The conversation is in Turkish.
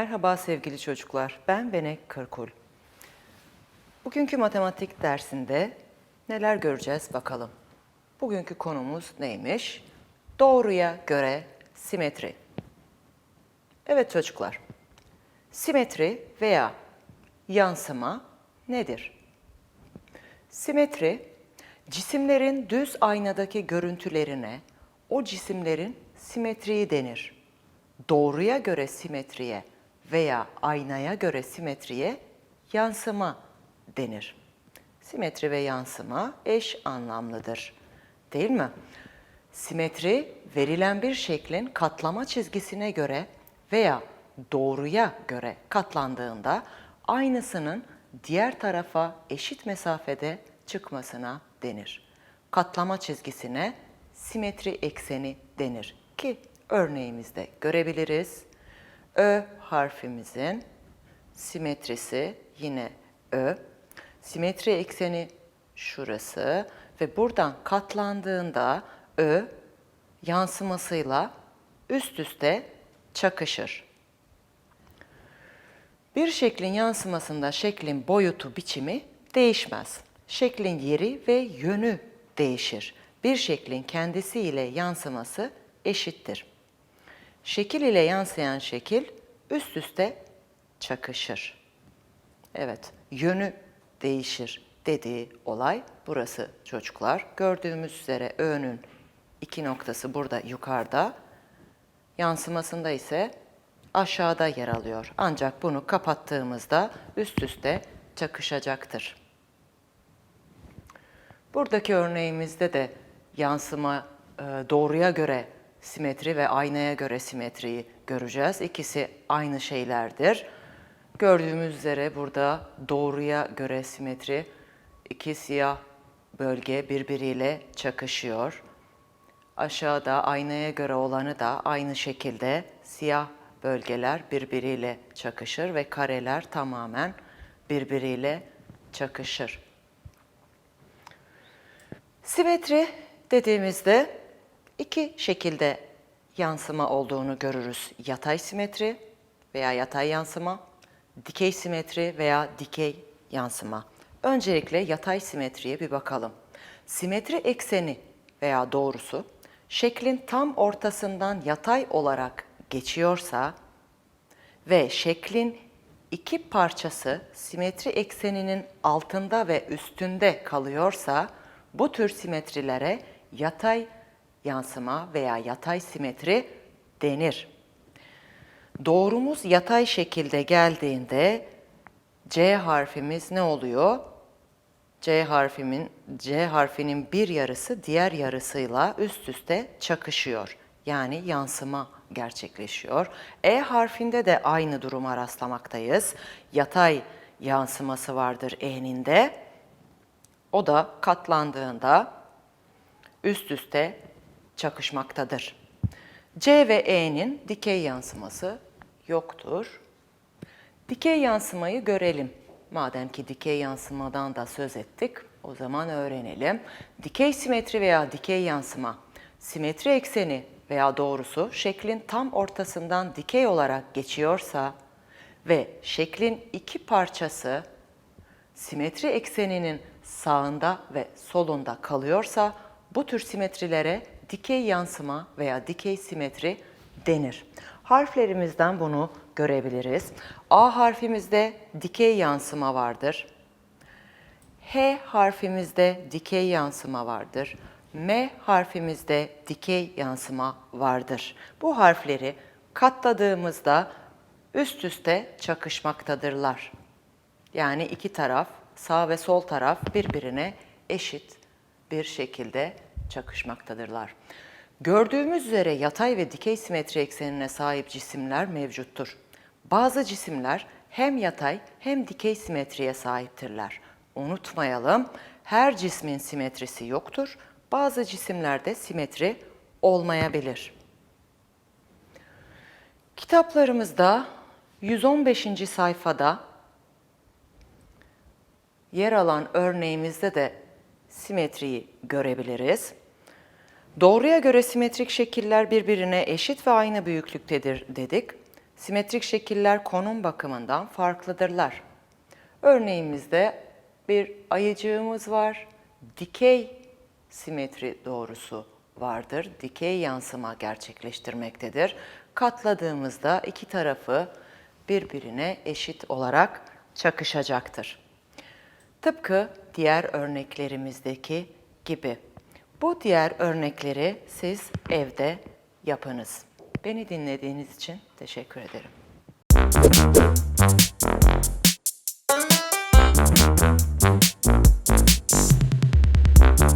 Merhaba sevgili çocuklar, ben Benek Kırkul. Bugünkü matematik dersinde neler göreceğiz bakalım. Bugünkü konumuz neymiş? Doğruya göre simetri. Evet çocuklar, simetri veya yansıma nedir? Simetri, cisimlerin düz aynadaki görüntülerine o cisimlerin simetriği denir. Doğruya göre simetriye veya aynaya göre simetriye yansıma denir. Simetri ve yansıma eş anlamlıdır. Değil mi? Simetri verilen bir şeklin katlama çizgisine göre veya doğruya göre katlandığında aynısının diğer tarafa eşit mesafede çıkmasına denir. Katlama çizgisine simetri ekseni denir ki örneğimizde görebiliriz. Ö harfimizin simetrisi yine Ö. Simetri ekseni şurası ve buradan katlandığında Ö yansımasıyla üst üste çakışır. Bir şeklin yansımasında şeklin boyutu, biçimi değişmez. Şeklin yeri ve yönü değişir. Bir şeklin kendisi ile yansıması eşittir. Şekil ile yansıyan şekil üst üste çakışır. Evet, yönü değişir dediği olay burası çocuklar. Gördüğümüz üzere Ö'nün iki noktası burada yukarıda, yansımasında ise aşağıda yer alıyor. Ancak bunu kapattığımızda üst üste çakışacaktır. Buradaki örneğimizde de yansıma e, doğruya göre simetri ve aynaya göre simetriyi göreceğiz. İkisi aynı şeylerdir. Gördüğümüz üzere burada doğruya göre simetri iki siyah bölge birbiriyle çakışıyor. Aşağıda aynaya göre olanı da aynı şekilde siyah bölgeler birbiriyle çakışır ve kareler tamamen birbiriyle çakışır. Simetri dediğimizde iki şekilde yansıma olduğunu görürüz. Yatay simetri veya yatay yansıma, dikey simetri veya dikey yansıma. Öncelikle yatay simetriye bir bakalım. Simetri ekseni veya doğrusu şeklin tam ortasından yatay olarak geçiyorsa ve şeklin iki parçası simetri ekseninin altında ve üstünde kalıyorsa bu tür simetrilere yatay yansıma veya yatay simetri denir. Doğrumuz yatay şekilde geldiğinde C harfimiz ne oluyor? C harfimin C harfinin bir yarısı diğer yarısıyla üst üste çakışıyor. Yani yansıma gerçekleşiyor. E harfinde de aynı duruma rastlamaktayız. Yatay yansıması vardır E'nin de. O da katlandığında üst üste çakışmaktadır. C ve E'nin dikey yansıması yoktur. Dikey yansımayı görelim. Madem ki dikey yansımadan da söz ettik, o zaman öğrenelim. Dikey simetri veya dikey yansıma, simetri ekseni veya doğrusu şeklin tam ortasından dikey olarak geçiyorsa ve şeklin iki parçası simetri ekseninin sağında ve solunda kalıyorsa bu tür simetrilere dikey yansıma veya dikey simetri denir. Harflerimizden bunu görebiliriz. A harfimizde dikey yansıma vardır. H harfimizde dikey yansıma vardır. M harfimizde dikey yansıma vardır. Bu harfleri katladığımızda üst üste çakışmaktadırlar. Yani iki taraf, sağ ve sol taraf birbirine eşit bir şekilde çakışmaktadırlar. Gördüğümüz üzere yatay ve dikey simetri eksenine sahip cisimler mevcuttur. Bazı cisimler hem yatay hem dikey simetriye sahiptirler. Unutmayalım, her cismin simetrisi yoktur. Bazı cisimlerde simetri olmayabilir. Kitaplarımızda 115. sayfada yer alan örneğimizde de simetriyi görebiliriz. Doğruya göre simetrik şekiller birbirine eşit ve aynı büyüklüktedir dedik. Simetrik şekiller konum bakımından farklıdırlar. Örneğimizde bir ayıcığımız var. Dikey simetri doğrusu vardır. Dikey yansıma gerçekleştirmektedir. Katladığımızda iki tarafı birbirine eşit olarak çakışacaktır. Tıpkı diğer örneklerimizdeki gibi. Bu diğer örnekleri siz evde yapınız. Beni dinlediğiniz için teşekkür ederim.